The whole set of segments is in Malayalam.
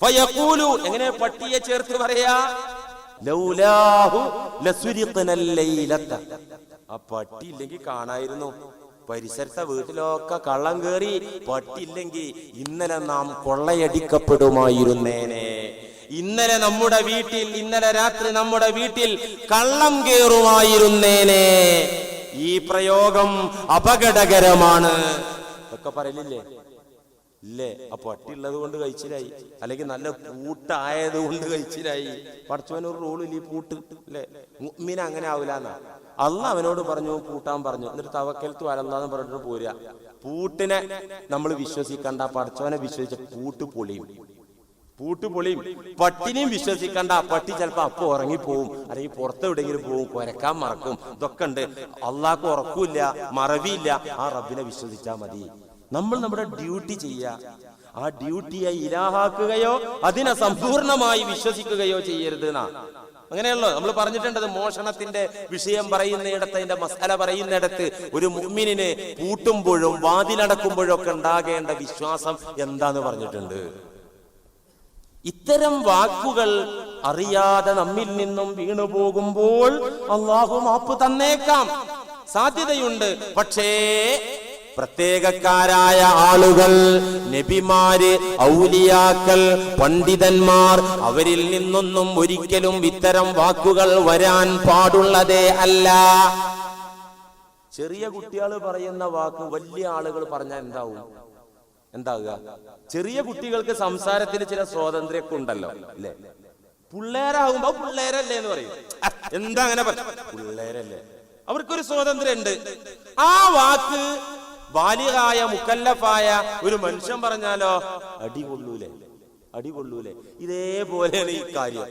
ഫയഖൂലു. എങ്ങനെ പട്ടിയെ ചേർത്ത് പറയാ? ലൗലാഹു ലസുരിഖ്നൽ ലൈലത ആ പട്ടി ഇല്ലെങ്കിൽ കാണായിരുന്നു. പരിസരത്തെ വീട്ടിലൊക്കെ കള്ളം കേറി പട്ടില്ലെങ്കിൽ ഇന്നലെ നാം കൊള്ളയടിക്കപ്പെടുമായിരുന്നേനെ. ഇന്നലെ നമ്മുടെ വീട്ടിൽ ഇന്നലെ രാത്രി നമ്മുടെ വീട്ടിൽ കള്ളം കേറുമായിരുന്നേനെ. ഈ പ്രയോഗം അപകടകരമാണ്. ഒക്കെ പറയലില്ലേ? ഇല്ലേ? ആ പട്ടി ഉള്ളത് കൊണ്ട് കഴിച്ചിലായി. അല്ലെങ്കിൽ നല്ല കൂട്ടായത് കൊണ്ട് കഴിച്ചിലായി. പഠിച്ചവന് ഒരു റോളില്ല ഈ പൂട്ട് അല്ലേ മീൻ അങ്ങനെ ആവൂലെന്നാ. അല്ല അവനോട് പറഞ്ഞു കൂട്ടാൻ പറഞ്ഞു. എന്നിട്ട് തവക്കലത്ത് വരല്ലാന്ന് പറഞ്ഞിട്ട് പോരുക. പൂട്ടിനെ നമ്മൾ വിശ്വസിക്കണ്ട. പഠിച്ചവനെ വിശ്വസിച്ച പൂട്ട് പൊളിയും. പൂട്ട് പൊളിയും. പട്ടിനെയും വിശ്വസിക്കണ്ട. പട്ടി ചിലപ്പോ അപ്പൊ ഉറങ്ങിപ്പോവും. അല്ലെങ്കിൽ പുറത്ത് എവിടെയെങ്കിലും പോവും. കുരക്കാൻ മറക്കും. ഇതൊക്കെ ഉണ്ട്. അള്ളാഹ്ക്ക് ഉറക്കൂല്ല. മറവിയില്ല. ആ റബ്ബിനെ വിശ്വസിച്ചാ മതി. നമ്മൾ നമ്മുടെ ഡ്യൂട്ടി ചെയ്യുക ആ ഡ്യൂട്ടിയെ ഇലാഹാക്കുകയോ അതിനെ സമ്പൂർണമായി വിശ്വസിക്കുകയോ ചെയ്യരുത് എന്നാ അങ്ങനെയല്ലോ നമ്മൾ പറഞ്ഞിട്ടുണ്ടത് മോഷണത്തിന്റെ വിഷയം പറയുന്നിടത്ത് അതിന്റെ മസാല പറയുന്നിടത്ത് ഒരു മുമ്മിനെ പൂട്ടുമ്പോഴും വാതിലടക്കുമ്പോഴും ഒക്കെ ഉണ്ടാകേണ്ട വിശ്വാസം എന്താന്ന് പറഞ്ഞിട്ടുണ്ട്. ഇത്തരം വാക്കുകൾ അറിയാതെ നമ്മിൽ നിന്നും വീണു പോകുമ്പോൾ അള്ളാഹു മാപ്പ് തന്നേക്കാം. സാധ്യതയുണ്ട് പക്ഷേ പ്രത്യേകക്കാരായ ആളുകൾ നബിമാര് ഔലിയാക്കൾ പണ്ഡിതന്മാർ അവരിൽ നിന്നൊന്നും ഒരിക്കലും ഇത്തരം വാക്കുകൾ വരാൻ പാടുള്ളതേ അല്ല. ചെറിയ കുട്ടികൾ പറയുന്ന വാക്ക് വലിയ ആളുകൾ പറഞ്ഞാൽ എന്താവും? എന്താകുക? ചെറിയ കുട്ടികൾക്ക് സംസാരത്തിൽ ചില സ്വാതന്ത്ര്യമൊക്കെ ഉണ്ടല്ലോ അല്ലേ? പിള്ളേരാകുമ്പോ പിള്ളേരല്ലേ എന്ന് പറയും. എന്താ അങ്ങനെ പിള്ളേരല്ലേ? അവർക്കൊരു സ്വാതന്ത്ര്യം ഉണ്ട് ആ വാക്ക് ബാലികായ മുക്കല്ലഫായ ഒരു മനുഷ്യൻ പറഞ്ഞാലോ അടി കൊള്ളൂലേ അടി കൊള്ളൂലേ. ഇതേപോലെയാണ് ഈ കാര്യം.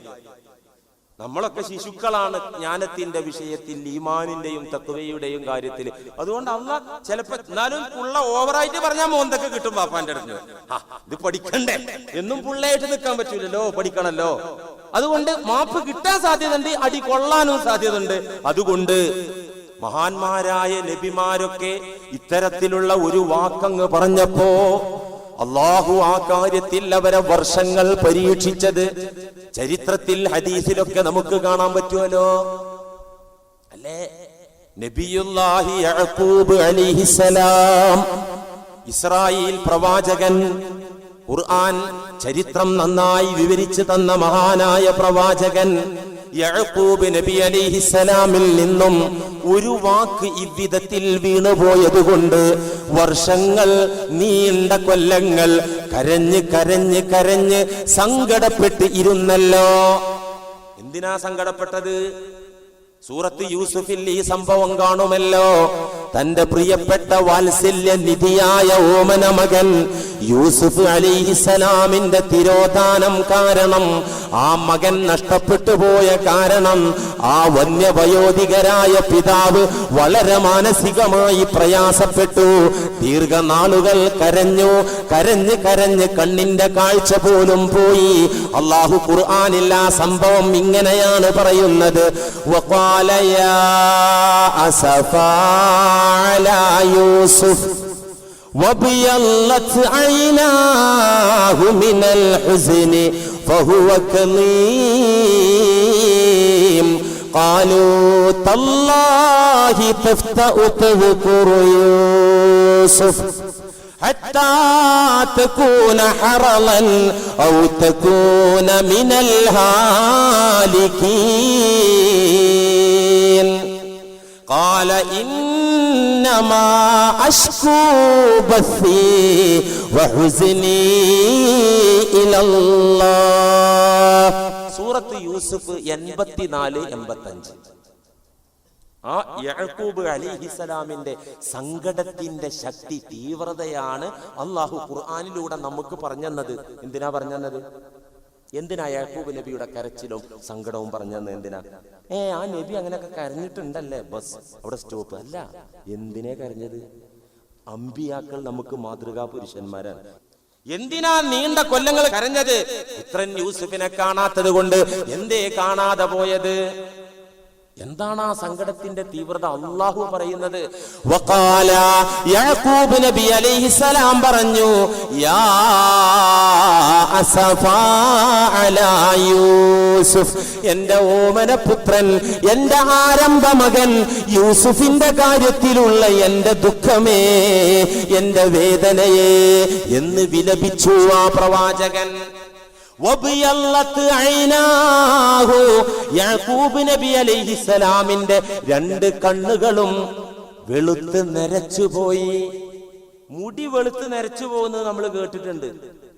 നമ്മളൊക്കെ ശിശുക്കളാണ് ജ്ഞാനത്തിന്റെ വിഷയത്തിൽ ഈമാനിന്റെയും തത്വയുടെയും കാര്യത്തിൽ. അതുകൊണ്ട് അന്ന് ചിലപ്പോ എന്നാലും പുള്ള ഓവറായിട്ട് പറഞ്ഞാൽ മോന്തൊക്കെ കിട്ടും പാപ്പാന്റെ അടുത്ത്. ഇത് പഠിക്കണ്ടേ? എന്നും പുള്ളയായിട്ട് നിൽക്കാൻ പറ്റൂലല്ലോ പഠിക്കണല്ലോ. അതുകൊണ്ട് മാപ്പ് കിട്ടാൻ സാധ്യതയുണ്ട് അടി കൊള്ളാനും സാധ്യതയുണ്ട്. അതുകൊണ്ട് മഹാന്മാരായ നബിമാരൊക്കെ ഇത്തരത്തിലുള്ള ഒരു വാക്കങ്ങ് പറഞ്ഞപ്പോ അള്ളാഹു ആ കാര്യത്തിൽ അവരെ വർഷങ്ങൾ പരീക്ഷിച്ചത്. ചരിത്രത്തിൽ ഹദീസിലൊക്കെ നമുക്ക് കാണാൻ പറ്റുമല്ലോ? അല്ലേ? നബിയുല്ലാഹി യഅഖൂബ് അലൈഹിസ്സലാം ഇസ്രായേൽ പ്രവാചകൻ ഖുർആൻ ചരിത്രം നന്നായി വിവരിച്ചു തന്ന മഹാനായ പ്രവാചകൻ യഅഖൂബ് നബി അലൈഹിസ്സലാമിൽ നിന്നും ഒരു വാക്ക് ഇவ்விധത്തിൽ വീണുപോയതുകൊണ്ട് വർഷങ്ങൾ നീണ്ട കൊല്ലങ്ങൾ കരഞ്ഞ് കരഞ്ഞ് കരഞ്ഞ് സങ്കടപ്പെട്ട് ഇരുന്നല്ലോ. എന്തിനാ സങ്കടപ്പെട്ടത്? സൂറത്ത് യൂസുഫിൽ ഈ സംഭവം കാണുമല്ലോ. തന്റെ പ്രിയപ്പെട്ട വാത്സല്യ നിധിയായ ഓമന മകൻ യൂസുഫ് അലിഹിസലാമിന്റെ തിരോധാനം കാരണം ആ മകൻ നഷ്ടപ്പെട്ടു പോയ കാരണം ആ വന്യവയോധികരായ പിതാവ് വളരെ മാനസികമായി പ്രയാസപ്പെട്ടു. ദീർഘനാളുകൾ കരഞ്ഞു കരഞ്ഞ് കരഞ്ഞ് കണ്ണിന്റെ കാഴ്ച പോലും പോയി. അള്ളാഹു ഖുർആനിൽ ആ സംഭവം ഇങ്ങനെയാണ് പറയുന്നത്. وقال يا أسفا على يوسف وابيضت عيناه من الحزن فهو كظيم. قالوا تالله تفتأ تذكر يوسف حتى تكون حرضا أو تكون من الهالكين. قال إنما أشكو بثي وحزني إلى الله സൂറത്ത് യൂസുഫ് എൺപത്തിനാല് എൺപത്തഞ്ച് ആ യഴക്കൂബ് അലിഹിസലാമിന്റെ സങ്കടത്തിന്റെ ശക്തി തീവ്രതയാണ് അള്ളാഹു ഖുർആാനിലൂടെ നമുക്ക് പറഞ്ഞെന്നത് എന്തിനാ പറഞ്ഞെന്നത് എന്തിനാ യാക്കൂബ് നബിയുടെ കരച്ചിലും സങ്കടവും പറഞ്ഞെന്ന് എന്തിനാ? ഏ ആ നബി അങ്ങനെയൊക്കെ കരഞ്ഞിട്ടുണ്ടല്ലേ? ബസ് അവിടെ സ്റ്റോപ്പ് അല്ല എന്തിനെ കരഞ്ഞത്? അമ്പിയാക്കൾ നമുക്ക് മാതൃകാ പുരുഷന്മാരാണ്. എന്തിനാ നീണ്ട കൊല്ലങ്ങൾ കരഞ്ഞത്? ഇത്രൻ യൂസുഫിനെ കാണാത്തത് കൊണ്ട് എന്തേ കാണാതെ പോയത്? എന്താണ് ആ സങ്കടത്തിന്റെ തീവ്രത അള്ളാഹു പറയുന്നത് വഖാല യാക്കൂബ് നബി അലൈഹിസ്സലാം പറഞ്ഞു യാ യൂസുഫ് എന്റെ ഓമനപുത്രൻ എന്റെ ആരംഭ മകൻ യൂസുഫിന്റെ കാര്യത്തിലുള്ള എന്റെ ദുഃഖമേ എന്റെ വേദനയെ എന്ന് വിലപിച്ചു ആ പ്രവാചകൻ. യാക്കൂബ് നബി അലൈഹിസ്സലാമിന്റെ രണ്ട് കണ്ണുകളും വെളുത്ത് നരച്ചുപോയി മുടി വെളുത്ത് നരച്ചു പോകുന്നത് നമ്മൾ കേട്ടിട്ടുണ്ട്.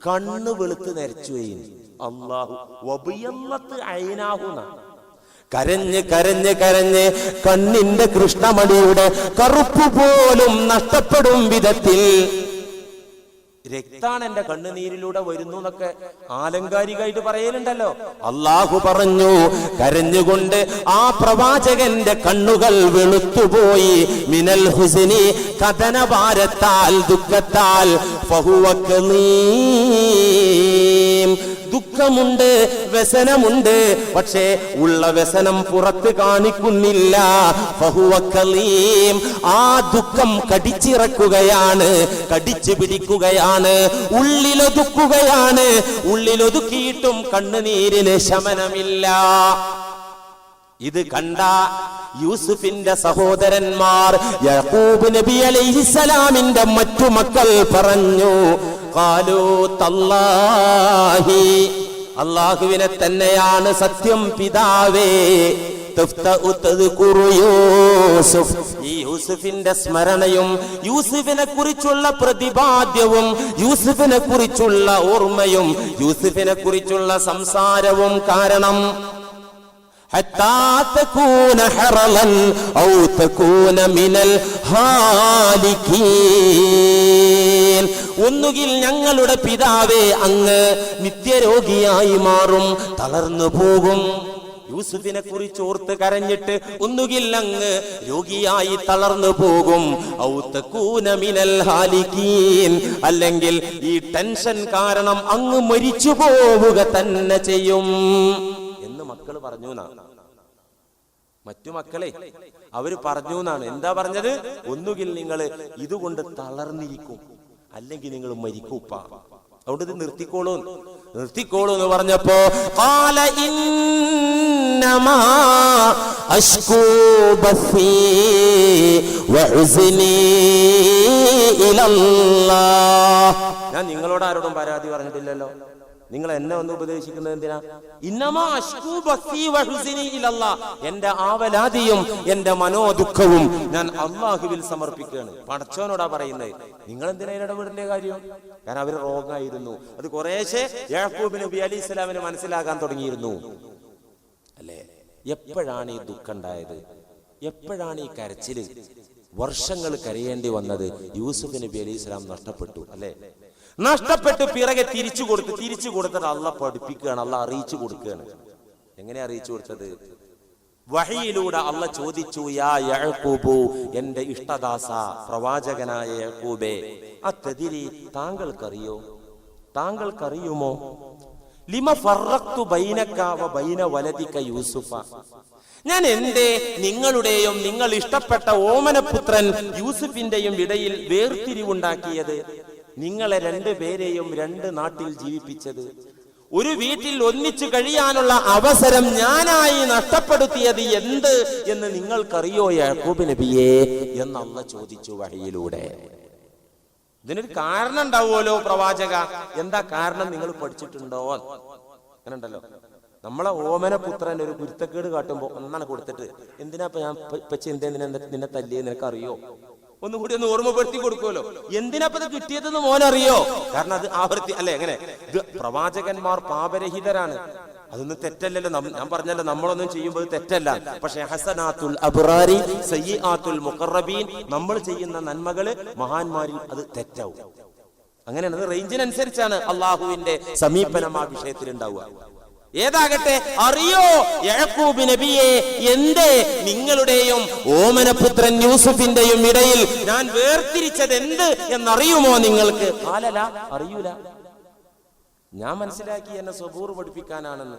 കണ്ണ് വെളുത്ത് നരച്ചുപോയി അള്ളാഹു വബിയല്ലത്ത് ഐനാഹു എന്നാ. കരഞ്ഞ് കരഞ്ഞ് കരഞ്ഞ് കണ്ണിന്റെ കൃഷ്ണമണിയുടെ കറുപ്പ് പോലും നഷ്ടപ്പെടും വിധത്തിൽ രക്താണ് എന്റെ കണ്ണുനീരിലൂടെ വരുന്നു എന്നൊക്കെ ആലങ്കാരികമായിട്ട് പറയലുണ്ടല്ലോ അള്ളാഹു പറഞ്ഞു കരഞ്ഞുകൊണ്ട് ആ പ്രവാചകന്റെ കണ്ണുകൾ വെളുത്തുപോയി മിനൽ ഹുസിനി കഥനഭാരത്താൽ ദുഃഖത്താൽ ഫഹുവ കലീം. ദുഃഖമുണ്ട് വ്യസനമുണ്ട്. പക്ഷേ ഉള്ള വ്യസനം പുറത്ത് കാണിക്കുന്നില്ല. ആ ദുഃഖം കടിച്ചിറക്കുകയാണ് കടിച്ചു പിടിക്കുകയാണ് ഉള്ളിലൊതുക്കുകയാണ്. ഉള്ളിലൊതുക്കിയിട്ടും കണ്ണുനീരിന് ശമനമില്ല. ഇത് കണ്ട യൂസുഫിന്റെ സഹോദരന്മാർ യഹൂബ് നബി അലൈഹിസ്സലാമിന്റെ മറ്റു മക്കൾ പറഞ്ഞു കാലു തല്ലാഹി അള്ളാഹുവിനെ തന്നെയാണ് സത്യം പിതാവേ. ഈ യൂസുഫിന്റെ സ്മരണയും യൂസുഫിനെ കുറിച്ചുള്ള പ്രതിപാദ്യവും യൂസുഫിനെ കുറിച്ചുള്ള ഓർമ്മയും യൂസുഫിനെ കുറിച്ചുള്ള സംസാരവും കാരണം حتى تكون حرلا أو تكون من الهالكين ഒന്നുകിൽ ഞങ്ങളുടെ പിതാവേ അങ്ങ് നിത്യരോഗിയായി മാറും തളർന്നു പോകും യൂസുഫിനെ കുറിച്ച് ഓർത്ത് കരഞ്ഞിട്ട് ഒന്നുകിൽ അങ്ങ് രോഗിയായി തളർന്നു പോകും ഔ തകൂന മിനൽ ഹാലികീൻ. അല്ലെങ്കിൽ ഈ ടെൻഷൻ കാരണം അങ്ങ് മരിച്ചു പോവുക തന്നെ ചെയ്യും എന്ന് മക്കൾ പറഞ്ഞു എന്നാണ് മറ്റു മക്കളെ അവർ പറഞ്ഞു എന്നാണ് എന്താ പറഞ്ഞത്? ഒന്നുകിൽ നിങ്ങൾ ഇതുകൊണ്ട് തളർന്നിരിക്കും അല്ലെങ്കിൽ നിങ്ങൾ മരിക്കൂപ്പ അതുകൊണ്ട് ഇത് നിർത്തിക്കോളൂ നിർത്തിക്കോളൂ എന്ന് പറഞ്ഞപ്പോ "ഖാല ഇന്നമാ വഹുസ്നീ ഇലല്ലാഹ്." ഞാൻ നിങ്ങളോട് ആരോടും പരാതി പറഞ്ഞിട്ടില്ലല്ലോ. നിങ്ങൾ എന്നെ ഒന്ന് ഉപദേശിക്കുന്നത് എന്തിനാ? ഇന്നമാ അശ്കൂ ബസ്സീ വഹുസ്നി ഇലല്ലാ. എന്റെ ആവലാതിയും എന്റെ മനോദുഃഖവും ഞാൻ അള്ളാഹുവിൽ സമർപ്പിക്കുകയാണ്. പടച്ചവനോടാ പറയുന്നത്. നിങ്ങൾ എന്തിനാ ഇടപെടേണ്ട കാര്യം? കാരണം അവർ റോങ്ങായിരുന്നു. അത് കുറേശ്ശെ യാക്കൂബ് നബി അലി ഇസ്ലാമിന് മനസ്സിലാകാൻ തുടങ്ങിയിരുന്നു. അല്ലേ? എപ്പോഴാണ് ഈ ദുഃഖം ഉണ്ടായത് എപ്പോഴാണ് ഈ കരച്ചിൽ? വർഷങ്ങൾ കരയേണ്ടി വന്നത്? യൂസുഫ് നബി അലി ഇസ്ലാം നഷ്ടപ്പെട്ടു. അല്ലേ? നഷ്ടപ്പെട്ട് പിറകെ തിരിച്ചു കൊടുത്ത് തിരിച്ചു കൊടുത്തിട്ട് അള്ള പഠിപ്പിക്കുകയാണ് അള്ള അറിയിച്ചു കൊടുക്കുകയാണ്. എങ്ങനെ അറിയിച്ചു കൊടുത്തത്? വഹിയിലൂടെ അല്ല ചോദിച്ചു യാ എന്റെ ഇഷ്ടദാസ പ്രവാചകനായ യഅ്കൂബേ അത്തതിരി താങ്കൾക്കറിയോ? താങ്കൾക്കറിയുമോ? ലിമ ഫറക്തു ബൈനക വ ബൈന വലദിക യൂസുഫ. ഞാൻ എന്തേ നിങ്ങളുടെയും നിങ്ങൾ ഇഷ്ടപ്പെട്ട ഓമനപുത്രൻ യൂസുഫിന്റെയും ഇടയിൽ വേർതിരിവുണ്ടാക്കിയത് നിങ്ങളെ രണ്ടു പേരെയും രണ്ട് നാട്ടിൽ ജീവിപ്പിച്ചത്. ഒരു വീട്ടിൽ ഒന്നിച്ചു കഴിയാനുള്ള അവസരം ഞാനായി നഷ്ടപ്പെടുത്തിയത് എന്ത് എന്ന് നിങ്ങൾക്കറിയോ യാക്കൂബ് നബിയെ? എന്ന് അള്ള ചോദിച്ചു വഴിയിലൂടെ. ഇതിനൊരു കാരണം ഉണ്ടാവുമല്ലോ പ്രവാചക. എന്താ കാരണം നിങ്ങൾ പഠിച്ചിട്ടുണ്ടോ? അങ്ങനെ ഉണ്ടല്ലോ നമ്മളെ ഓമനപുത്രൻ ഒരു കുരുത്തക്കേട് കാട്ടുമ്പോ ഒന്നാണ് കൊടുത്തിട്ട്. എന്തിനാ ഞാൻ പച്ച എന്തിനാ നിന്നെ തല്ലിയെ? നിനക്ക് അറിയോ ഒന്നുകൂടി ഒന്ന് ഓർമ്മപ്പെടുത്തി കൊടുക്കുമല്ലോ. എന്തിനപ്പത് കിട്ടിയതെന്ന് മോനറിയോ? കാരണം അത് ആവർത്തി അല്ലെ എങ്ങനെ? ഇത് പ്രവാചകന്മാർ പാപരഹിതരാണ്. അതൊന്നും തെറ്റല്ലല്ലോ. ഞാൻ പറഞ്ഞല്ലോ നമ്മളൊന്നും ചെയ്യുമ്പോൾ തെറ്റല്ല. പക്ഷെ ഹസനാത്തുൽ അബുറാരി സയ്യാത്തുൽ മുഖറബീൻ നമ്മൾ ചെയ്യുന്ന നന്മകൾ മഹാന്മാരിൽ അത് തെറ്റാവും. അങ്ങനെയാണ്. അത് റേഞ്ചിനനുസരിച്ചാണ് അള്ളാഹുവിന്റെ സമീപനം ആ വിഷയത്തിൽ ഉണ്ടാവുക ഏതാകട്ടെ അറിയോ? യഴക്കൂബ് നബിയെ എന്റെ നിങ്ങളുടെയും ഓമനപുത്രൻ യൂസുഫിന്റെയും ഇടയിൽ ഞാൻ വേർതിരിച്ചത് എന്ത് എന്നറിയുമോ നിങ്ങൾക്ക്? ആലല അറിയൂല. ഞാൻ മനസ്സിലാക്കി എന്നെ സ്വബൂർ പഠിപ്പിക്കാനാണെന്ന്.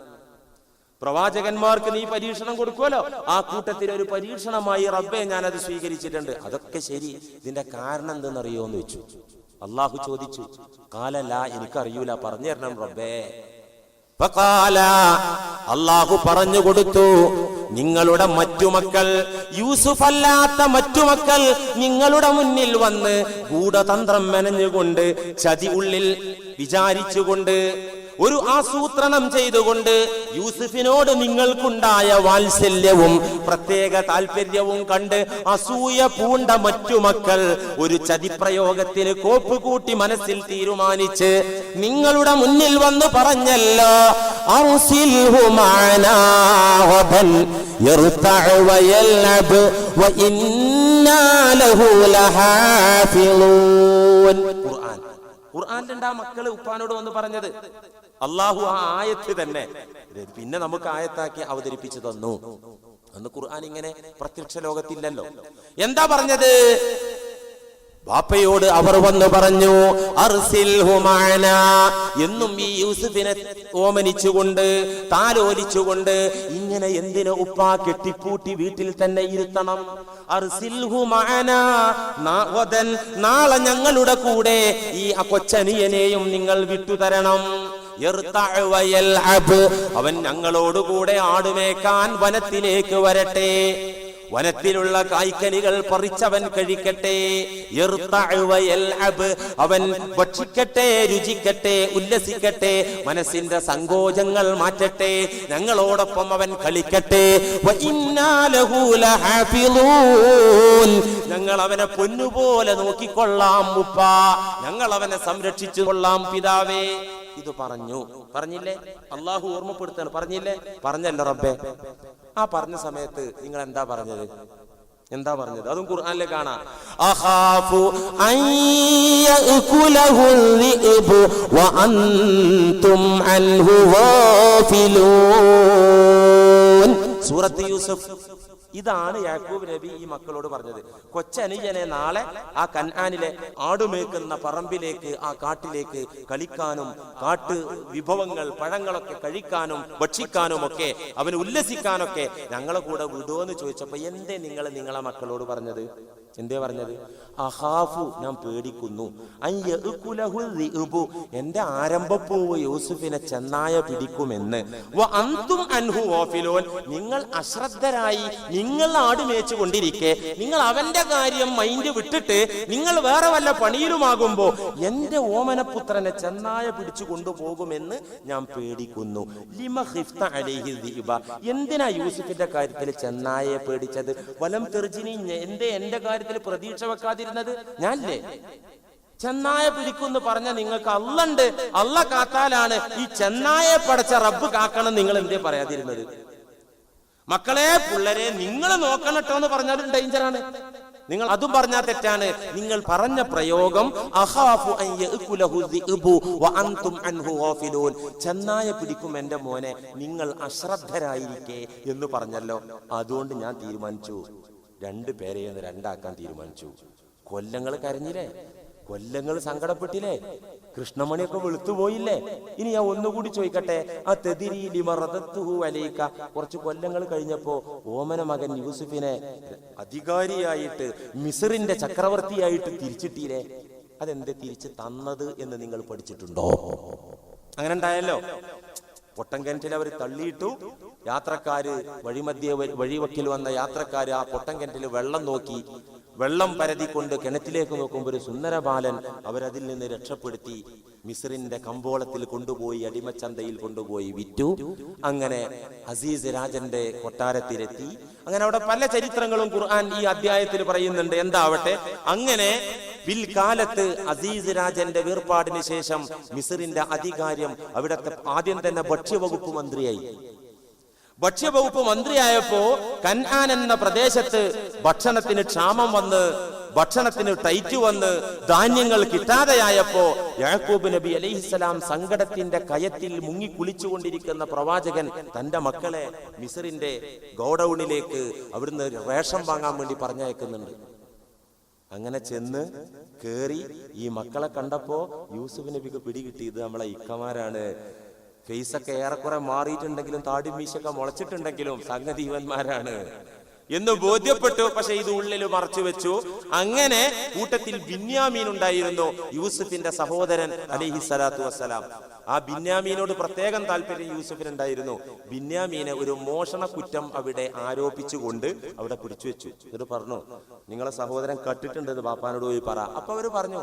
പ്രവാചകന്മാർക്ക് നീ പരീക്ഷണം കൊടുക്കുമല്ലോ ആ കൂട്ടത്തിൽ ഒരു പരീക്ഷണമായി റബ്ബെ ഞാൻ അത് സ്വീകരിച്ചിട്ടുണ്ട്. അതൊക്കെ ശരി. ഇതിന്റെ കാരണം എന്തെന്നറിയോ എന്ന് വെച്ചു. അള്ളാഹു ചോദിച്ചു കാലല്ല എനിക്കറിയൂല. പറഞ്ഞു തരണം റബ്ബേ. അള്ളാഹു പറഞ്ഞു കൊടുത്തു നിങ്ങളുടെ മറ്റു മക്കൾ യൂസുഫ് അല്ലാത്ത മറ്റു മക്കൾ നിങ്ങളുടെ മുന്നിൽ വന്ന് ഗൂഢതന്ത്രം മെനഞ്ഞുകൊണ്ട് ചതി ഉള്ളിൽ വിചാരിച്ചുകൊണ്ട് ഒരു ആസൂത്രണം ചെയ്തുകൊണ്ട് യൂസുഫിനോട് നിങ്ങൾക്കുണ്ടായ വാത്സല്യവും പ്രത്യേക താല്പര്യവും കണ്ട് അസൂയ പൂണ്ട മറ്റു മക്കൾ ഒരു ചതിപ്രയോഗത്തിന് കോപ്പ് കൂട്ടി മനസ്സിൽ തീരുമാനിച്ച് നിങ്ങളുടെ മുന്നിൽ വന്ന് പറഞ്ഞല്ലോ ഖുർആൻ. ആ മക്കൾ ഉപ്പാനോട് വന്ന് പറഞ്ഞത്? അള്ളാഹു ആ ആയത്ത് തന്നെ. പിന്നെ നമുക്ക് ആയത്താക്കി അവതരിപ്പിച്ചു തന്നു. അന്ന് ഖുർആൻ ഇങ്ങനെ പ്രത്യക്ഷ ലോകത്തില്ലല്ലോ. എന്താ പറഞ്ഞത്? ബാപ്പയോട് അവർ വന്ന് പറഞ്ഞു അർസിൽ ഹുമാന എന്നും ഈ യൂസുഫിനെ ഓമനിച്ചുകൊണ്ട് താലോലിച്ചുകൊണ്ട് ഇങ്ങനെ എന്തിനു ഉപ്പ കെട്ടിപ്പൂട്ടി വീട്ടിൽ തന്നെ ഇരുത്തണം? അർസിൽ മഅനാ. നാ- നാളെ ഞങ്ങളുടെ കൂടെ ഈ കൊച്ചനിയനെയും നിങ്ങൾ വിട്ടുതരണം. അവൻ ഞങ്ങളോടുകൂടെ ആടുമേക്കാൻ വനത്തിലേക്ക് വരട്ടെ. വനത്തിലുള്ള കായ്ക്കനികൾ പറിച്ചവൻ കഴിക്കട്ടെ. അവൻ ഭക്ഷിക്കട്ടെ രുചിക്കട്ടെ ഉല്ലസിക്കട്ടെ മനസ്സിന്റെ സങ്കോചങ്ങൾ മാറ്റട്ടെ. ഞങ്ങളോടൊപ്പം അവൻ കളിക്കട്ടെ. ഞങ്ങൾ അവനെ പൊന്നുപോലെ നോക്കിക്കൊള്ളാം ഉപ്പ. ഞങ്ങൾ അവനെ സംരക്ഷിച്ചു കൊള്ളാം പിതാവേ. ഇത് പറഞ്ഞു. പറഞ്ഞില്ലേ? അള്ളാഹു ഓർമ്മപ്പെടുത്താണ്. പറഞ്ഞില്ലേ? പറഞ്ഞല്ലോ? റബ്ബേ. ആ പറഞ്ഞ സമയത്ത് നിങ്ങൾ എന്താ പറഞ്ഞത്? എന്താ പറഞ്ഞത്? അതും ഖുർആനിലെ കാണാം. അഖാഫു സൂറത്ത് യൂസഫ്. ഇതാണ് യാക്കൂബ് നബി ഈ മക്കളോട് പറഞ്ഞത്. കൊച്ചനുജനെ നാളെ ആ കന്നാനിലെ ആടുമേക്കുന്ന പറമ്പിലേക്ക് ആ കാട്ടിലേക്ക് കളിക്കാനും കാട്ട് വിഭവങ്ങൾ പഴങ്ങളൊക്കെ കഴിക്കാനും ഭക്ഷിക്കാനും ഒക്കെ അവന് ഉല്ലസിക്കാനൊക്കെ ഞങ്ങളെ കൂടെ വിടുമെന്ന് ചോദിച്ചപ്പോ എന്തേ നിങ്ങൾ നിങ്ങളെ മക്കളോട് പറഞ്ഞത്? എന്തേ പറഞ്ഞത് അഹാഫു ഞാൻ പേടിക്കുന്നു. എന്റെ ആരംഭപ്പൂവ് യൂസുഫിനെ ചെന്നായ പിടിക്കുമെന്ന് അന്തും അൻഹു ഓഫിലോൻ നിങ്ങൾ അശ്രദ്ധരായി നിങ്ങൾ ആട് മേച്ചു കൊണ്ടിരിക്കെ നിങ്ങൾ അവന്റെ കാര്യം മൈൻഡ് വിട്ടിട്ട് നിങ്ങൾ വേറെ വല്ല പണിയിലുമാകുമ്പോ എന്റെ ഓമനപുത്രനെ ചെന്നായ പിടിച്ചു കൊണ്ടുപോകുമെന്ന് ഞാൻ പേടിക്കുന്നു ലിമ. എന്തിനാ യൂസുഫിന്റെ കാര്യത്തിൽ ചെന്നായെ പേടിച്ചത് വലം തെറിച്ചിനി എന്തേ എന്റെ കാര്യത്തിൽ പ്രതീക്ഷ വെക്കാതിരുന്നത് ഞാനല്ലേ? ചെന്നായ പിടിക്കുന്ന് പറഞ്ഞ നിങ്ങൾക്ക് അല്ലണ്ട് അല്ല കാത്താലാണ്. ഈ ചെന്നായെ പടച്ച റബ്ബ് കാക്കണം നിങ്ങൾ എന്തേ പറയാതിരുന്നത്? മക്കളെ പിള്ളേരെ നിങ്ങൾ നോക്കണട്ടോ എന്ന് പറഞ്ഞാലും ഡേഞ്ചറാണ് നിങ്ങൾ അതും പറഞ്ഞാൽ തെറ്റാണ്. നിങ്ങൾ പറഞ്ഞ പ്രയോഗം ചെന്നായ പിടിക്കും എന്റെ മോനെ നിങ്ങൾ അശ്രദ്ധരായിരിക്കേ എന്ന് പറഞ്ഞല്ലോ. അതുകൊണ്ട് ഞാൻ തീരുമാനിച്ചു. രണ്ട് പേരെ ഒന്ന് രണ്ടാക്കാൻ തീരുമാനിച്ചു. കൊല്ലങ്ങൾ കരഞ്ഞില്ലേ? കൊല്ലങ്ങൾ സങ്കടപ്പെട്ടില്ലേ? കൃഷ്ണമണിയൊക്കെ വെളുത്തുപോയില്ലേ? ഇനി ഞാൻ ഒന്നുകൂടി ചോദിക്കട്ടെ? ആ തെതിരിയിലി മറദത്തുഹു അലയിക്ക കുറച്ച് കൊല്ലങ്ങൾ കഴിഞ്ഞപ്പോ ഓമന മകൻ യൂസുഫിനെ അധികാരിയായിട്ട് മിസറിന്റെ ചക്രവർത്തിയായിട്ട് തിരിച്ചിട്ടില്ലേ? അതെന്ത് തിരിച്ച് തന്നത് എന്ന് നിങ്ങൾ പഠിച്ചിട്ടുണ്ടോ? അങ്ങനെ ഉണ്ടായല്ലോ പൊട്ടൻകിണറ്റിൽ അവർ തള്ളിയിട്ടു. യാത്രക്കാര് വഴിമധ്യ വഴിവക്കിൽ വന്ന യാത്രക്കാര് ആ പൊട്ടൻകിണറ്റിൽ വെള്ളം നോക്കി വെള്ളം പരതിക്കൊണ്ട് കിണറ്റിലേക്ക് നോക്കുമ്പോൾ ഒരു സുന്ദര ബാലൻ അവരതിൽ നിന്ന് രക്ഷപ്പെടുത്തി മിസ്രിന്റെ കമ്പോളത്തിൽ കൊണ്ടുപോയി അടിമച്ചന്തയിൽ കൊണ്ടുപോയി വിറ്റു. അങ്ങനെ അസീസ് രാജന്റെ കൊട്ടാരത്തിലെത്തി. അങ്ങനെ അവിടെ പല ചരിത്രങ്ങളും ഖുർആൻ ഈ അധ്യായത്തിൽ പറയുന്നുണ്ട്. എന്താവട്ടെ? അങ്ങനെ പിൽക്കാലത്ത് അസീസ് രാജന്റെ വേർപാടിന് ശേഷം മിസറിന്റെ അധികാരം അവിടത്തെ ആദ്യം തന്നെ ഭക്ഷ്യവകുപ്പ് മന്ത്രിയായി. ഭക്ഷ്യവകുപ്പ് മന്ത്രിയായപ്പോ കൻആൻ എന്ന പ്രദേശത്ത് ഭക്ഷണത്തിന് ക്ഷാമം വന്ന് ഭക്ഷണത്തിന് ടൈറ്റ് വന്ന് ധാന്യങ്ങൾ കിട്ടാതെയായപ്പോ യാക്കൂബ് നബി അലൈഹിസ്സലാം സങ്കടത്തിന്റെ കയത്തിൽ മുങ്ങി കുളിച്ചുകൊണ്ടിരിക്കുന്ന പ്രവാചകൻ തന്റെ മക്കളെ മിസറിന്റെ ഗോഡൌണിലേക്ക് അവിടുന്ന് റേഷൻ വാങ്ങാൻ വേണ്ടി പറഞ്ഞയക്കുന്നുണ്ട്. അങ്ങനെ ചെന്ന് കേറി ഈ മക്കളെ കണ്ടപ്പോ യൂസുഫ് നബിക്ക് പിടികിട്ടിയത് നമ്മളെ ഇക്കമാരാണ്. ഫേസൊക്കെ ഏറെക്കുറെ മാറിയിട്ടുണ്ടെങ്കിലും താടി മീശൊക്കെ മുളച്ചിട്ടുണ്ടെങ്കിലും സംഗതി ഇവന്മാരാണ്. എന്ന് ബോധ്യപ്പെട്ടു. പക്ഷെ ഇത് ഉള്ളിൽ മറച്ചു വെച്ചു. അങ്ങനെ കൂട്ടത്തിൽ ബിന്യാമീൻ ഉണ്ടായിരുന്നു. യൂസുഫിന്റെ സഹോദരൻ അലിഹി സ്വലാത്തു വസ്സലാം. ആ ബിന്യാമീനോട് പ്രത്യേകം താല്പര്യം യൂസുഫിനുണ്ടായിരുന്നു. ബിന്യാമീനെ ഒരു മോഷണ കുറ്റം അവിടെ ആരോപിച്ചുകൊണ്ട് അവിടെ പിടിച്ചു വെച്ചു എന്നിട്ട് പറഞ്ഞു നിങ്ങളെ സഹോദരൻ കട്ടിട്ടുണ്ടെന്ന് പാപ്പാനോട് പോയി പറ. അപ്പൊ അവർ പറഞ്ഞു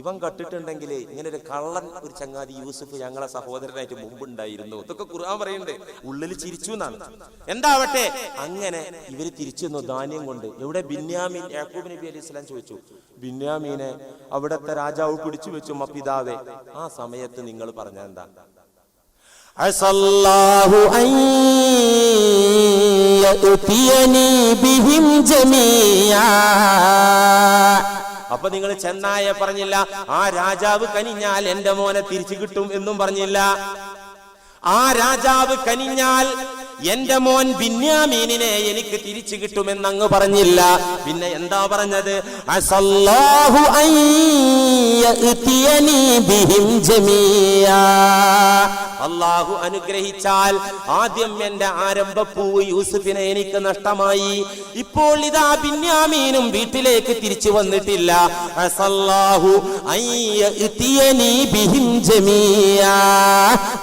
ഇവൻ കട്ടിട്ടുണ്ടെങ്കിൽ ഇങ്ങനെ ഒരു കള്ളൻ ഒരു ചങ്ങാതി യൂസഫ് ഞങ്ങളെ സഹോദരനായിട്ട് മുമ്പുണ്ടായിരുന്നു. ഇതൊക്കെ ഖുർആൻ പറയുന്നുണ്ട്. ഉള്ളിൽ ചിരിച്ചു എന്നാണ്. എന്താവട്ടെ? അങ്ങനെ ഇവർ തിരിച്ചു വന്നു ധാന്യം കൊണ്ട്. എവിടെ? ബിന്യാമീൻ യാക്കൂബ് നബി അലൈഹി സ്വലാം ചോദിച്ചു ബിന്യാമീനെ അവിടത്തെ രാജാവ് പിടിച്ചു വെച്ചു മപ്പിതാവെ ആ സമയത്ത് നിങ്ങൾ പറഞ്ഞത് എന്താ? അസല്ലാഹു ബിഹിം അപ്പൊ നിങ്ങൾ ചെന്നായ പറഞ്ഞില്ല ആ രാജാവ് കനിഞ്ഞാൽ എന്റെ മോനെ തിരിച്ചു കിട്ടും എന്നും പറഞ്ഞില്ല. ആ രാജാവ് കനിഞ്ഞാൽ എന്റെ മോൻ ബിന്യാമീനിനെ എനിക്ക് തിരിച്ചു കിട്ടുമെന്ന് അങ്ങ് പറഞ്ഞില്ല. പിന്നെ എന്താ പറഞ്ഞത്? അള്ളാഹു അനുഗ്രഹിച്ചാൽ ആദ്യം എന്റെ ആരംഭപ്പൂവ് യൂസുഫിനെ എനിക്ക് നഷ്ടമായി. ഇപ്പോൾ ഇതാ ബിന്യാമീനും വീട്ടിലേക്ക് തിരിച്ചു വന്നിട്ടില്ല.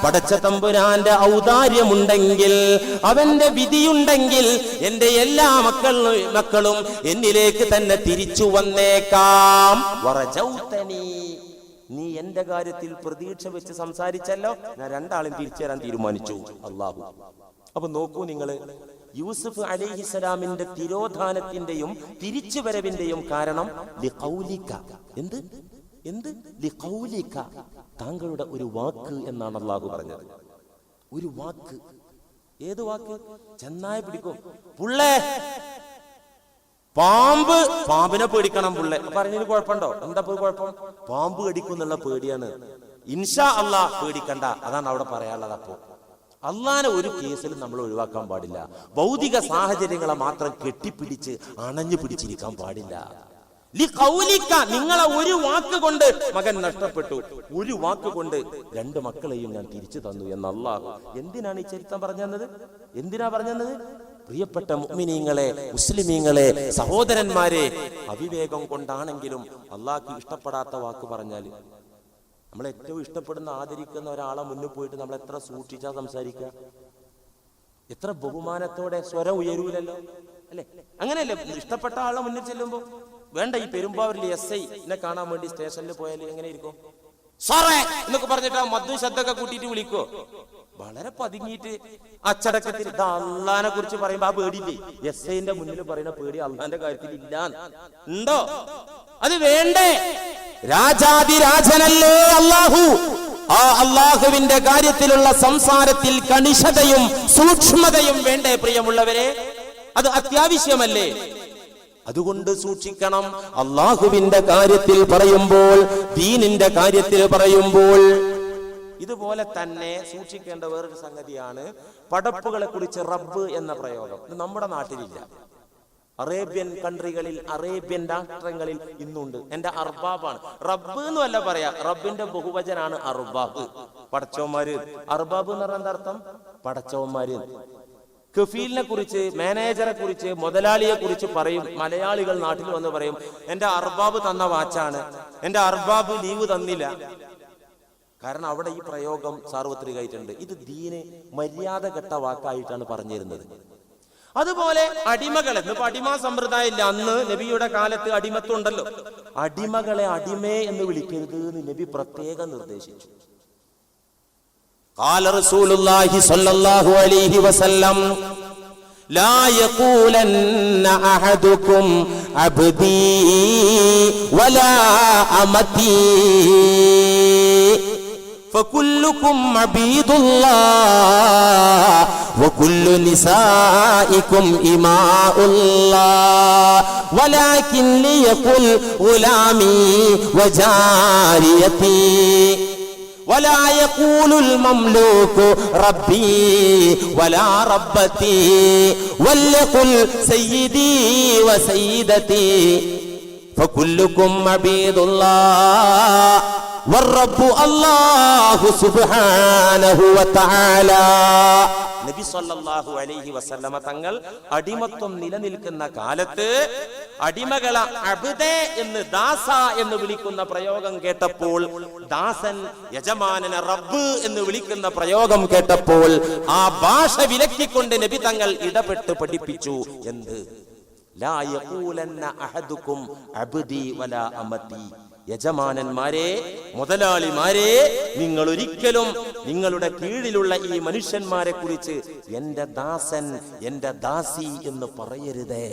പടച്ച തമ്പുരാന്റെ ഔദാര്യമുണ്ടെങ്കിൽ അവന്റെ വിധിയുണ്ടെങ്കിൽ എന്റെ എല്ലാ മക്കൾ മക്കളും എന്നിലേക്ക് തന്നെ തിരിച്ചു വന്നേക്കാം. നീ എന്റെ കാര്യത്തിൽ പ്രതീക്ഷ വെച്ച് സംസാരിച്ചല്ലോ? ഞാൻ രണ്ടാളും തിരിച്ചു തരാൻ തീരുമാനിച്ചു. അള്ളാഹു അപ്പൊ നോക്കൂ നിങ്ങൾ യൂസുഫ് അലിഹിസലാമിന്റെ തിരോധാനത്തിന്റെയും തിരിച്ചുവരവിന്റെയും കാരണം. എന്ത്? എന്ത്. താങ്കളുടെ ഒരു വാക്ക് എന്നാണ് അള്ളാഹു പറഞ്ഞത്. ഒരു വാക്ക്. ഏത് വാക്ക്? ചെന്നായ പിടിക്കും. പുള്ളേ പാമ്പ് പാമ്പിനെ പേടിക്കണം പുള്ളെ. പറഞ്ഞതിന് കുഴപ്പമുണ്ടോ? എന്താ കുഴപ്പം? പാമ്പ് കടിക്കും എന്നുള്ള പേടിയാണ്. ഇൻഷാ അള്ളാ പേടിക്കണ്ട. അതാണ് അവിടെ പറയാനുള്ളത് അപ്പോ. അള്ളാനെ ഒരു കേസിലും നമ്മൾ ഒഴിവാക്കാൻ പാടില്ല. ഭൗതിക സാഹചര്യങ്ങളെ മാത്രം കെട്ടിപ്പിടിച്ച് അണഞ്ഞു പിടിച്ചിരിക്കാൻ പാടില്ല. നിങ്ങളെ ഒരു വാക്ക് കൊണ്ട് മകൻ നഷ്ടപ്പെട്ടു. ഒരു വാക്ക് കൊണ്ട് രണ്ട് മക്കളെയും ഞാൻ തിരിച്ചു തന്നു എന്ന് അള്ളാഹു. എന്തിനാണ് ഈ ചരിത്രം പറഞ്ഞത് എന്തിനാ പറഞ്ഞത് പ്രിയപ്പെട്ട മുഅ്മിനീങ്ങളെ മുസ്ലിമീങ്ങളെ സഹോദരന്മാരെ അവിവേകം കൊണ്ടാണെങ്കിലും അള്ളാഹ്ക്ക് ഇഷ്ടപ്പെടാത്ത വാക്ക് പറഞ്ഞാൽ നമ്മൾ ഏറ്റവും ഇഷ്ടപ്പെടുന്ന ആദരിക്കുന്ന ഒരാളെ മുന്നിൽ പോയിട്ട് നമ്മൾ എത്ര സൂക്ഷിച്ചാ സംസാരിക്കുക? എത്ര ബഹുമാനത്തോടെ സ്വരം ഉയരൂലല്ലോ? അല്ലെ? അങ്ങനെയല്ലേ? ഇഷ്ടപ്പെട്ട ആളെ മുന്നിൽ ചെല്ലുമ്പോ വേണ്ട ഈ പെരുമ്പാവൂരിൽ എസ് ഐ എന്നെ കാണാൻ വേണ്ടി സ്റ്റേഷനിൽ പോയാൽ എങ്ങനെ ഇരിക്കും? സാറേ എന്നൊക്കെ പറഞ്ഞിട്ട് ആ മധു ശബ്ദമൊക്കെ കൂട്ടിയിട്ട് വിളിക്കോ? വളരെ പതുങ്ങിയിട്ട് അച്ചടക്കത്തിൽ ഇത് അള്ളാനെ കുറിച്ച് പറയുമ്പോ ആ പേടിയില്ലേ? എസ് ഐന്റെ മുന്നിൽ പറയുന്ന പേടി അള്ളാന്റെ കാര്യത്തിൽ ഇല്ല ഉണ്ടോ? അത് വേണ്ടേ? രാജാതിരാജനല്ലേ അള്ളാഹു? ആ അള്ളാഹുവിന്റെ കാര്യത്തിലുള്ള സംസാരത്തിൽ കണിശതയും സൂക്ഷ്മതയും വേണ്ടേ പ്രിയമുള്ളവരെ? അത് അത്യാവശ്യമല്ലേ? അതുകൊണ്ട് സൂക്ഷിക്കണം. അള്ളാഹുവിന്റെ കാര്യത്തിൽ പറയുമ്പോൾ ദീനിന്റെ കാര്യത്തിൽ പറയുമ്പോൾ ഇതുപോലെ തന്നെ സൂക്ഷിക്കേണ്ട വേറൊരു സംഗതിയാണ് പടപ്പുകളെ കുറിച്ച് റബ്ബ് എന്ന പ്രയോഗം. ഇത് നമ്മുടെ നാട്ടിലില്ല. അറേബ്യൻ കൺട്രികളിൽ അറേബ്യൻ രാഷ്ട്രങ്ങളിൽ ഇന്നുണ്ട്. എന്റെ അർബാബാണ്. റബ്ബ് എന്ന് അല്ല പറയാ. റബ്ബിന്റെ ബഹുവചനാണ് അർബാബ്. പടച്ചവന്മാര്. അർബാബ് എന്ന് പറഞ്ഞ അർത്ഥം? പടച്ചവന്മാര്. കഫീലിനെ കുറിച്ച് മാനേജറെ കുറിച്ച് മുതലാളിയെ കുറിച്ച് പറയും. മലയാളികൾ നാട്ടിൽ വന്ന് പറയും എന്റെ അർബാബ് തന്ന വാച്ചാണ്. എന്റെ അർബാബ് ലീവ് തന്നില്ല. കാരണം അവിടെ ഈ പ്രയോഗം സാർവത്രികമായിട്ടുണ്ട് ഇത് ദീന് മര്യാദ കെട്ട വാക്കായിട്ടാണ് പറഞ്ഞിരുന്നത്. അതുപോലെ അടിമകൾ ഇന്നിപ്പോ അടിമ സമ്പ്രദായം ഇല്ല. അന്ന് നബിയുടെ കാലത്ത് അടിമത്വം ഉണ്ടല്ലോ. അടിമകളെ അടിമേ എന്ന് വിളിക്കരുത് എന്ന് നബി പ്രത്യേകം നിർദ്ദേശിച്ചു. قال رسول الله صلى الله عليه وسلم لا يقولن احدكم عبدي ولا امتي فكلكم عبيد الله وكل نسائكم إماء الله ولكن ليقل غلامي وجاريتي ولا يقول المملوك ربي ولا ربتي وليقل سيدي وسيدتي فكلكم عبيد الله നബി സല്ലല്ലാഹു അലൈഹി വസല്ലമ തങ്ങൾ അടിമത്വം നിലനിൽക്കുന്ന കാലത്ത് അടിമകളെ അബ്ദേ എന്ന് ദാസ എന്ന് വിളിക്കുന്ന പ്രയോഗം കേട്ടപ്പോൾ ദാസൻ യജമാനനെ റബ്ബ് എന്ന് വിളിക്കുന്ന പ്രയോഗം കേട്ടപ്പോൾ ആ ഭാഷ വിലക്കിക്കൊണ്ട് നബി തങ്ങൾ ഇടപെട്ട് പഠിപ്പിച്ചു. എന്ത്? ലാ യഖൂലന്ന അഹദുക്കും അബ്ദി വലാ അമതി യജമാനന്മാരെ മുതലാളിമാരെ നിങ്ങൾ ഒരിക്കലും നിങ്ങളുടെ കീഴിലുള്ള ഈ മനുഷ്യന്മാരെ കുറിച്ച് എന്റെ ദാസൻ എന്റെ ദാസി എന്ന് പറയരുതേ.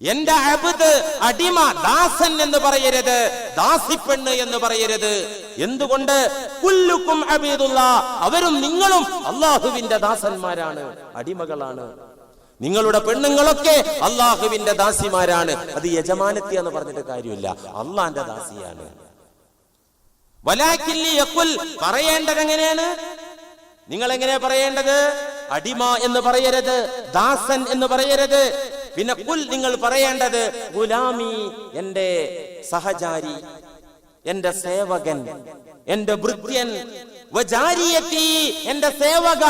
എന്റെ അബുദ് അടിമ ദാസൻ എന്ന് പറയരുത് ദാസിപ്പെണ്ണ് എന്ന് പറയരുത്. എന്തുകൊണ്ട്? കുല്ലുക്കും അബീദുള്ള അവരും നിങ്ങളും അള്ളാഹുവിന്റെ ദാസന്മാരാണ് അടിമകളാണ്. നിങ്ങളുടെ പെണ്ണുങ്ങളൊക്കെ അള്ളാഹുവിന്റെ ദാസിമാരാണ്. അത് യജമാനത്തി എന്ന് പറഞ്ഞിട്ട് കാര്യമില്ല. അള്ളാന്റെ ദാസിയാണ്. പറയേണ്ടത് എങ്ങനെയാണ്? നിങ്ങൾ എങ്ങനെ പറയേണ്ടത്? അടിമ എന്ന് പറയരുത് ദാസൻ എന്ന് പറയരുത്. പിന്നെ കുൽ നിങ്ങൾ പറയേണ്ടത് ഗുലാമി എന്റെ സഹചാരി എന്റെ സേവകൻ എന്റെ ഭൃത്യൻ എന്റെ സേവക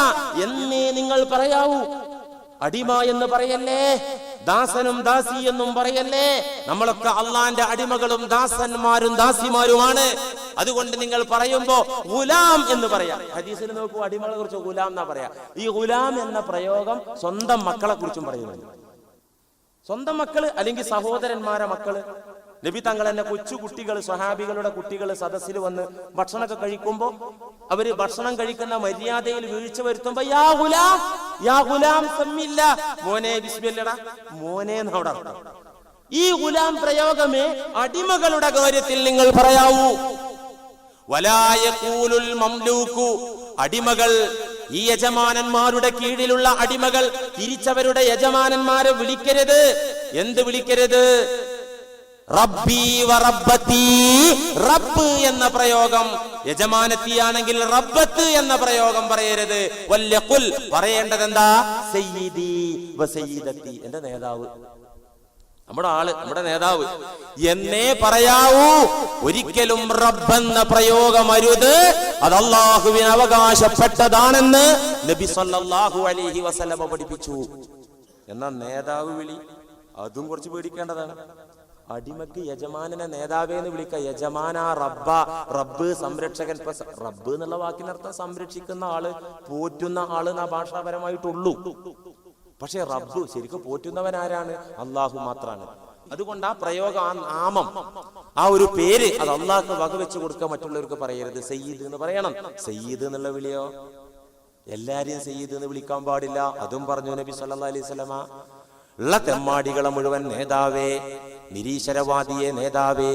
എന്നേ നിങ്ങൾ പറയാവൂ. അടിമ എന്ന് പറയല്ലേ? ദാസനും ദാസി എന്നും പറയല്ലേ? നമ്മളൊക്കെ അള്ളാന്റെ അടിമകളും ദാസന്മാരും ദാസിമാരുമാണ്. അതുകൊണ്ട് നിങ്ങൾ പറയുമ്പോ ഗുലാം എന്ന് പറയാം. ഹദീസിൽ നോക്കൂ അടിമകളെ കുറിച്ച് ഗുലാം എന്നാ പറയാ. ഈ ഗുലാം എന്ന പ്രയോഗം സ്വന്തം മക്കളെ കുറിച്ചും പറയുന്നുണ്ട്. സ്വന്തം മക്കൾ അല്ലെങ്കിൽ സഹോദരന്മാരെ മക്കൾ നബി തങ്ങൾ എന്നെ കൊച്ചു കുട്ടികൾ സ്വഹാബികളുടെ കുട്ടികൾ സദസ്സിൽ വന്ന് ഭക്ഷണമൊക്കെ കഴിക്കുമ്പോൾ അവർ ഭക്ഷണം കഴിക്കുന്ന മര്യാദയിൽ വീഴ്ച വരുത്തുമ്പോ യാ ഗുലാം യാ ഗുലാം സമ്മില്ല. മോനെ ബിസ്മില്ലടാ. മോനെ എന്നവിടെ? ഈ ഗുലാം പ്രയോഗമേ അടിമകളുടെ കാര്യത്തിൽ നിങ്ങൾ പറയാവൂ. വലായൂലുൽ മംലൂക്കു. അടിമകൾ ഈ യജമാനന്മാരുടെ കീഴിലുള്ള അടിമകൾ തിരിച്ചവരുടെ യജമാനന്മാരെ വിളിക്കരുത്. എന്ത് വിളിക്കരുത്? റബ്ബി എന്ന പ്രയോഗം യജമാനത്തിയാണെങ്കിൽ റബ്ബത്ത് എന്ന പ്രയോഗം പറയരുത്. വല്യഖുൽ പറയേണ്ടത് എന്താ സയ്യിദി എന്റെ നേതാവ്. നമ്മുടെ ആൾ നമ്മുടെ നേതാവ്. എന്നേ പറയാവൂ ഒരിക്കലും റബ്ബെന്ന പ്രയോഗം അരുത്. അത് അള്ളാഹുവിന് അവകാശപ്പെട്ടതാണെന്ന് നബി സല്ലല്ലാഹു അലൈഹി വസല്ലമ പഠിപ്പിച്ചു. എന്നാ നേതാവ് വിളി? അതും കുറച്ച് പേടിക്കേണ്ടതാണ്. അടിമക്ക് യജമാനനെ നേതാവേ എന്ന് വിളിക്ക. യജമാന റബ്ബ. റബ്ബ് സംരക്ഷകൻ. റബ്ബ് എന്നുള്ള വാക്കിനർത്ഥം സംരക്ഷിക്കുന്ന ആൾ പോറ്റുന്ന ആൾ എന്നാ ഭാഷാപരമായിട്ടുള്ളൂ. പക്ഷെ റബ്ബ് ശരിക്കും പോറ്റുന്നവൻ ആരാണ്? അള്ളാഹു മാത്രാണ്. അതുകൊണ്ട് ആ പ്രയോഗം ആ നാമം ആ ഒരു പേര് അത് അള്ളാഹ്ക്ക് വകവെച്ച് കൊടുക്കാൻ മറ്റുള്ളവർക്ക് പറയരുത്. സയ്യിദ് എന്ന് പറയണം. സയ്യിദ് എന്നുള്ള വിളിയോ? എല്ലാരെയും സയ്യിദ് എന്ന് വിളിക്കാൻ പാടില്ല. അതും പറഞ്ഞു നബി സല്ലാ അലൈഹി സ്വലമ ഉള്ള തെമ്മാടികളെ മുഴുവൻ നേതാവേ. നിരീശ്വരവാദിയെ നേതാവേ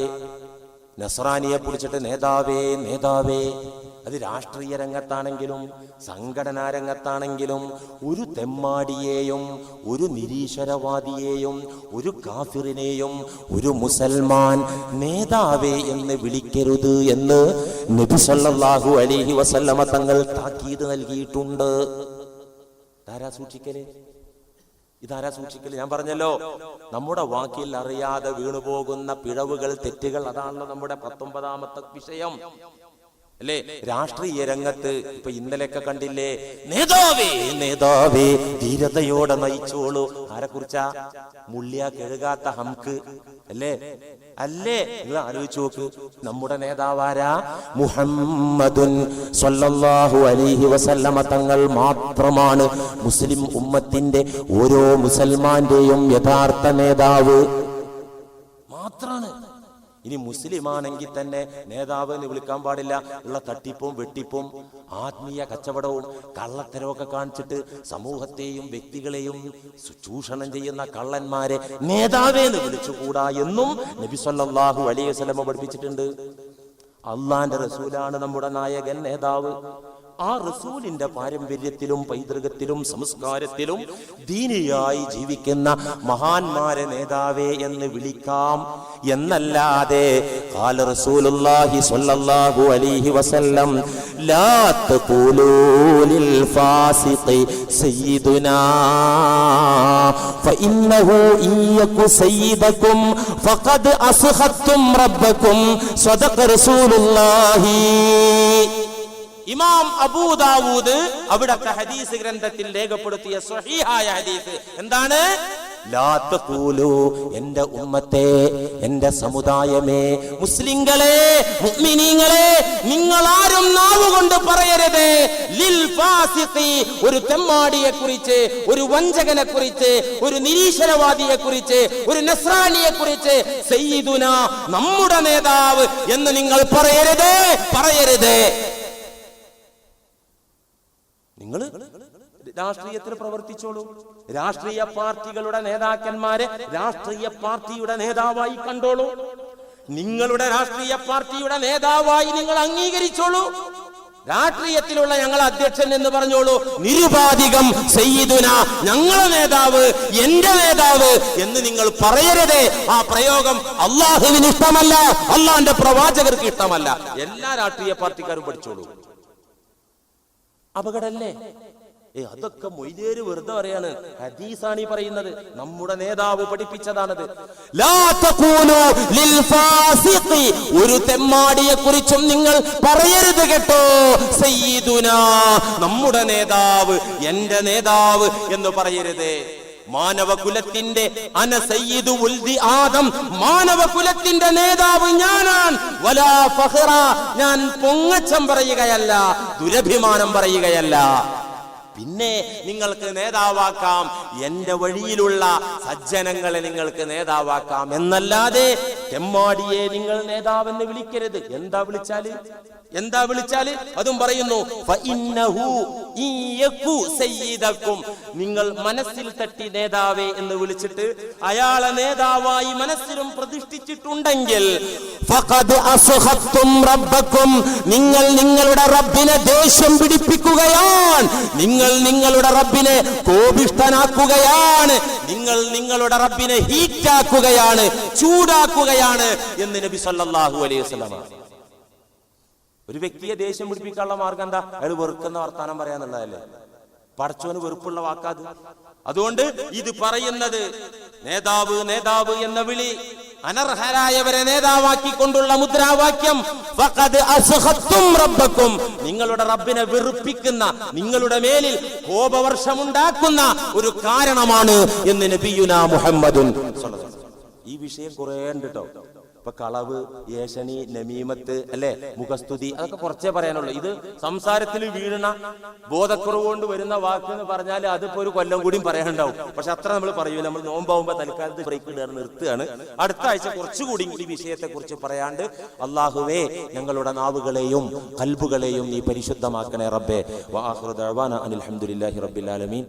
നസ്രാനിയെ പിടിച്ചിട്ട് നേതാവേ നേതാവേ. അത് രാഷ്ട്രീയ രംഗത്താണെങ്കിലും സംഘടനാ രംഗത്താണെങ്കിലും ഒരു തെമ്മാടിയെയും ഒരു നിരീശ്വരവാദിയെയും ഒരു കാഫിറിനെയും ഒരു മുസൽമാൻ നേതാവേ എന്ന് വിളിക്കരുത് എന്ന് നബിസല്ലാഹു അലൈഹി വസല്ലമ തങ്ങൾ താക്കീത് നൽകിയിട്ടുണ്ട്. ധാരാ സൂക്ഷിക്കലേ? ഇതാരാ സൂക്ഷിക്കൽ? ഞാൻ പറഞ്ഞല്ലോ നമ്മുടെ വാക്കിൽ അറിയാതെ വീണുപോകുന്ന പിഴവുകൾ തെറ്റുകൾ അതാണല്ലോ നമ്മുടെ പത്തൊമ്പതാമത്തെ വിഷയം. അല്ലേ? രാഷ്ട്രീയ രംഗത്ത് ഇപ്പൊ ഇന്നലെയൊക്കെ കണ്ടില്ലേ? നേതാവേ നേതാവേ ധീരതയോടെ നയിച്ചോളൂ. ആരെ കുറിച്ചാ? മുള്ളിയ കെഴുകാത്ത ഹംക്ക്. അല്ലേ? അല്ലേ? നിങ്ങൾ ആലോചിച്ചു നോക്ക്. നമ്മുടെ നേതാവാരാ? മുഹമ്മദുൻ സ്വല്ലല്ലാഹു അലൈഹി വസല്ലമ. തങ്ങൾ മാത്രമാണ് മുസ്ലിം ഉമ്മത്തിന്റെ ഓരോ മുസൽമാന്റെയും യഥാർത്ഥ നേതാവ്. ഇനി മുസ്ലിം ആണെങ്കിൽ തന്നെ നേതാവ് എന്ന് വിളിക്കാൻ പാടില്ല. ഉള്ള തട്ടിപ്പും വെട്ടിപ്പും ആത്മീയ കച്ചവടവും കള്ളത്തരവും ഒക്കെ കാണിച്ചിട്ട് സമൂഹത്തെയും വ്യക്തികളെയും ചൂഷണം ചെയ്യുന്ന കള്ളന്മാരെ നേതാവേ എന്ന് വിളിച്ചുകൂടാ എന്നും നബി സല്ലല്ലാഹു അലൈഹി വസല്ലമ പഠിപ്പിച്ചിട്ടുണ്ട്. അള്ളാന്റെ റസൂലാണ് നമ്മുടെ നായകൻ നേതാവ്. ആ റസൂലിന്റെ പാരമ്പര്യത്തിലും പൈതൃകത്തിലും സംസ്കാരത്തിലും ദീനിയായി ജീവിക്കുന്ന മഹാന്മാരെ നേതാവേ എന്ന് വിളിക്കാം എന്നല്ലാതെ قال رسول الله صلى الله عليه وسلم لا تقولوا للفاسق سيدنا فإنه إن يك سيدكم فقد أسخطتم ربكم صدق رسول الله ഇമാം അബൂദാവൂദ് അവിടത്തെ ഹദീസ് ഗ്രന്ഥത്തിൽ രേഖപ്പെടുത്തിയ സ്വഹീഹായ ഹദീസ്. എന്താണ്? എന്റെ ഉമ്മത്തെ എന്റെ സമുദായമേ മുസ്ലിങ്ങളെ മുഅ്മിനീങ്ങളെ നിങ്ങൾ ആരും നാവുകൊണ്ട് പറയരുത്. ലിൽ ഫാസിഖി ഒരു തെമ്മാടിയെ കുറിച്ച് ഒരു വഞ്ചകനെ കുറിച്ച് ഒരു നിരീശ്വരവാദിയെ കുറിച്ച് ഒരു നസ്രാനിയെ കുറിച്ച് സയ്യിദുന നമ്മുടെ നേതാവ് എന്ന് നിങ്ങൾ പറയരുത് പറയരുത്. നിങ്ങൾ രാഷ്ട്രീയത്തിൽ പ്രവർത്തിച്ചോളൂ. രാഷ്ട്രീയ പാർട്ടികളുടെ നേതാക്കന്മാരെ രാഷ്ട്രീയ പാർട്ടിയുടെ നേതാവായി കണ്ടോളൂ. നിങ്ങളുടെ രാഷ്ട്രീയ പാർട്ടിയുടെ നേതാവായി നിങ്ങൾ അംഗീകരിച്ചോളൂ. രാഷ്ട്രീയത്തിലുള്ള ഞങ്ങൾ അധ്യക്ഷൻ എന്ന് പറഞ്ഞോളൂ. നിരുപാധികം സയ്യിദുന ഞങ്ങളെ നേതാവ് എന്റെ നേതാവ് എന്ന് നിങ്ങൾ പറയരുതേ. ആ പ്രയോഗം അള്ളാഹുവിന് ഇഷ്ടമല്ല അള്ളാന്റെ പ്രവാചകർക്ക് ഇഷ്ടമല്ല. എല്ലാ രാഷ്ട്രീയ പാർട്ടിക്കാരും പഠിച്ചോളൂ. അപകടല്ലേ ഏ അതൊക്കെ മൊയ്തേര് വെറുതെ പറയാണ്. ഹദീസാണ് ഈ പറയുന്നത്. നമ്മുടെ നേതാവ് പഠിപ്പിച്ചതാണത്. ഒരു തെമ്മാടിയെ കുറിച്ചും നിങ്ങൾ പറയരുത് കേട്ടോ. സയ്യിദുന നമ്മുടെ നേതാവ് എന്റെ നേതാവ് എന്ന് പറയരുത്. മാനവകുലത്തിന്റെ ആദം. മാനവകുലത്തിന്റെ നേതാവ് ഞാനാണ്. ഞാൻ പൊങ്ങച്ചം പറയുകയല്ല ദുരഭിമാനം പറയുകയല്ല. പിന്നെ നിങ്ങൾക്ക് നേതാവാക്കാം. എന്റെ വഴിയിലുള്ള സജ്ജനങ്ങളെ നിങ്ങൾക്ക് നേതാവാക്കാം. എന്നല്ലാതെ തെമ്മാടിയെ നിങ്ങൾ നേതാവെന്ന് വിളിക്കരുത്. എന്താ വിളിച്ചാൽ? എന്താ വിളിച്ചാൽ? അതും പറയുന്നു. നിങ്ങൾ മനസ്സിൽ തട്ടി നേതാവേ എന്ന് വിളിച്ചിട്ട് അയാളെ നേതാവായി മനസ്സിലും പ്രതിഷ്ഠിച്ചിട്ടുണ്ടെങ്കിൽ നിങ്ങൾ നിങ്ങളുടെ റബ്ബിനെ ദേഷ്യം പിടിപ്പിക്കുകയാണ്. നിങ്ങൾ നിങ്ങളുടെ റബ്ബിനെ കോപിഷ്ഠനാക്കുകയാണ്. നിങ്ങൾ നിങ്ങളുടെ റബ്ബിനെ ഹീറ്റാക്കുകയാണ് ചൂടാക്കുകയാണ് എന്ന് നബി സല്ലല്ലാഹു അലൈഹി വസല്ലം ഒരു വ്യക്തിയെ ദേഷ്യം പിടിപ്പിക്കാനുള്ള മാർഗം എന്താ? അയാൾ വെറുക്കുന്ന വർത്താനം പറയാന്നുള്ളതല്ലേ? പടച്ചോന് വെറുപ്പുള്ള വാക്കാത് അതുകൊണ്ട് ഇത് പറയുന്നത് നേതാവ് നേതാവ് എന്ന വിളി അനർഹരായവരെ നേതാവാക്കിക്കൊണ്ടുള്ള മുദ്രാവാക്യം റബ്ബക്കും. നിങ്ങളുടെ റബ്ബിനെ വെറുപ്പിക്കുന്ന നിങ്ങളുടെ മേലിൽ കോപവർഷമുണ്ടാക്കുന്ന ഒരു കാരണമാണ് എന്ന് നബിയുന മുഹമ്മദുൻ. ഈ വിഷയം കുറേ ഉണ്ട് കേട്ടോ ഇപ്പൊ കളവ് ഏഷണി നമീമത്ത് അല്ലെ? മുഖസ്തുതി അതൊക്കെ കുറച്ചേ പറയാനുള്ളൂ. ഇത് സംസാരത്തിൽ വീഴുന്ന ബോധക്കുറവ് കൊണ്ട് വരുന്ന വാക്ക് എന്ന് പറഞ്ഞാൽ അതിപ്പോ ഒരു കൊല്ലം കൂടിയും പറയാനുണ്ടാവും. പക്ഷെ അത്ര നമ്മൾ പറയൂ നമ്മൾ നോമ്പാവുമ്പോ തൽക്കാലത്ത് ബ്രേക്ക് കയറി നിർത്തുകയാണ്. അടുത്ത ആഴ്ച കുറച്ചുകൂടി ഈ വിഷയത്തെ കുറിച്ച് പറയാണ്ട് അള്ളാഹുവേ ഞങ്ങളുടെ നാവുകളെയും കൽബുകളെയും നീ പരിശുദ്ധമാക്കണേ റബ്ബെ. അനിൽഹമുല്ലാഹി റബ്ബിൽ ആലമീൻ.